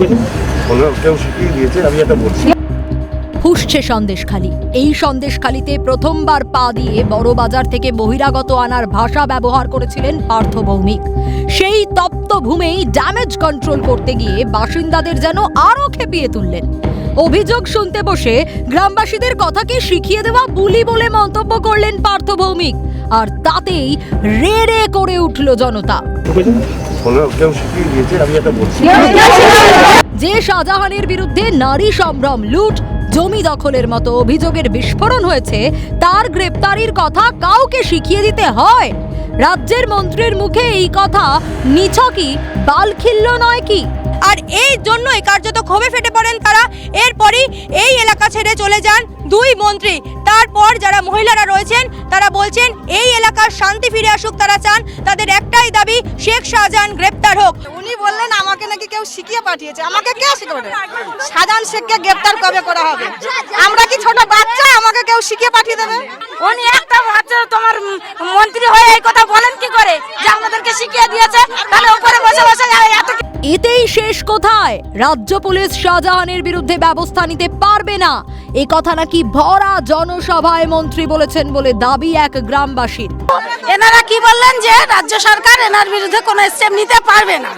কেউ শিখিয়ে সন্দেশখালি। এই সন্দেশখালিতে প্রথমবার পা দিয়ে বড় বাজার থেকে বহিরাগত আনার ভাষা ব্যবহার করেছিলেন পার্থ ভৌমিক। সেই তপ্ত ভূমেই ড্যামেজ কন্ট্রোল করতে গিয়ে বাসিন্দাদের যেন আরও খেপিয়ে তুললেন। অভিযোগ শুনতে বসে গ্রামবাসীদের কথাকে শিখিয়ে দেওয়া বুলি বলে মন্তব্য করলেন পার্থ ভৌমিক। আর তাতেই রে রে করে উঠল জনতা। বলল কেউ শিখিয়ে দিয়েছে আমি এটা বলছি। যে শাহজাহানের বিরুদ্ধে নারী সম্ভ্রম লুট জমি দখলের মতো অভিযোগের বিস্ফোরণ হয়েছে তার গ্রেপ্তারির কথা কাউকে শিখিয়ে দিতে হয়? রাজ্যের মন্ত্রীর মুখে এই কথা নিছকই বালখিল্য নয় কি? আর এই জন্যই কার্যত ক্ষোভে ফেটে পড়েন তারা। এরপরই এই এলাকা ছেড়ে চলে যান দুই মন্ত্রী। তারপর যারা মহিলারা রয়েছেন তারা বলছেন এই এলাকার শান্তি ফিরে আসুক তারা চান তাদের একটাই দাবি শেখ শাহজাহান গ্রেপ্তার হোক। উনি বললেন আমাকে নাকি কেউ শিখিয়ে পাঠিয়েছে। আমাকে কে শিখাবে শাহজাহান শেখকে গ্রেপ্তার কবে করা হবে? আমরা কি ছোট বাচ্চা? আমাকে কেউ শিখিয়ে পাঠিয়ে দেবে? উনি একটা বাচ্চা তোমার মন্ত্রী হয়ে এই কথা বলেন কি করে? যে আমাদেরকে শিখিয়ে দিয়েছে তাহলে এতেই শেষ কোথায়? রাজ্য পুলিশ শাহজাহানের বিরুদ্ধে ব্যবস্থা নিতে পারবে না। এ কথা নাকি ভরা জনসভায় মন্ত্রী বলেছেন বলে দাবি এক গ্রামবাসীর। এনারা কি বললেন যে রাজ্য সরকার এনার বিরুদ্ধে কোনো স্টেপ নিতে পারবে না?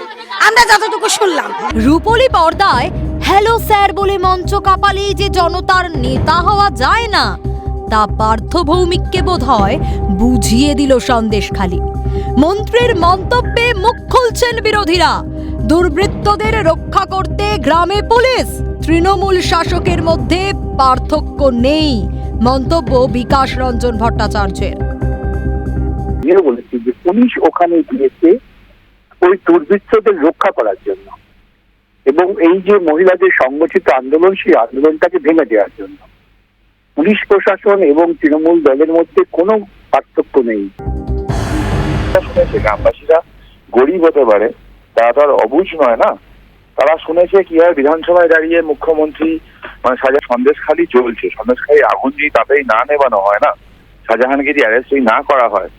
আমরা যতটুকু শুনলাম। রূপলি পর্দায় হ্যালো স্যার বলে মঞ্চ কাঁপালেই যে জনতার নেতা হওয়া যায় না তা পার্থ ভৌমিককে বোধ হয় বুঝিয়ে দিল সন্দেশখালি মন্ত্রীর মন্তব্যে মুখ খুলছেন বিরোধীরা। দুর্বৃত্তদের রক্ষা করতে গ্রামে পুলিশ। তৃণমূল শাসকের মধ্যে পার্থক্য নেই মন্তব্য বিকাশ রঞ্জন ভট্টাচার্যের। বলেছি যে পুলিশ ওখানে গিয়েছে ওই দুর্বৃত্তদের রক্ষা করার জন্য এবং এই যে মহিলাদের সংগঠিত আন্দোলন সেই আন্দোলনটাকে ভেঙে দেওয়ার জন্য। পুলিশ প্রশাসন এবং তৃণমূল দলের মধ্যে কোনো পার্থক্য নেই। গ্রামবাসীরা গরিব হতে পারে তারা তো আর অবুঝ নয় না? তারা শুনেছে কীভাবে বিধানসভায় দাঁড়িয়ে মুখ্যমন্ত্রী মানে সাজা সন্দেশখালি জ্বলছে সন্দেশখালি আগুন যদি তাতেই না নেবানো হয় না, শাহজাহানকে যদি অ্যারেস্ট না করা হয়,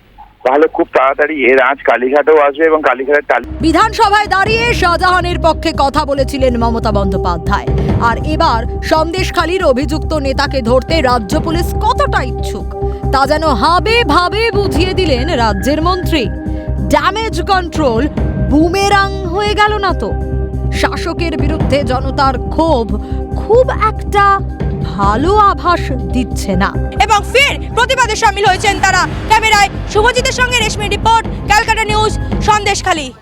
তাহলে খুব তাড়াতাড়ি এর আঁচ কালীঘাটেও আসবে এবং কালীঘাটের বিধানসভায় দাঁড়িয়ে শাহজাহানের পক্ষে কথা বলেছিলেন মমতা বন্দ্যোপাধ্যায়। আর এবার সন্দেশখালীর অভিযুক্ত নেতাকে ধরতে রাজ্য পুলিশ কতটা ইচ্ছুক, তা যেন হাবে ভাবে বুঝিয়ে দিলেন রাজ্যের মন্ত্রী। ড্যামেজ কন্ট্রোল বুমেরাং হয়ে গেল না তো? শাসকের বিরুদ্ধে জনতার ক্ষোভ খুব একটা ভালো আভাস দিচ্ছে না। এবং ফের প্রতিবাদে সামিল হয়েছেন তারা। ক্যামেরায় শুভজিতের সঙ্গে Reshmi report, Calcutta news, Sandeshkhali.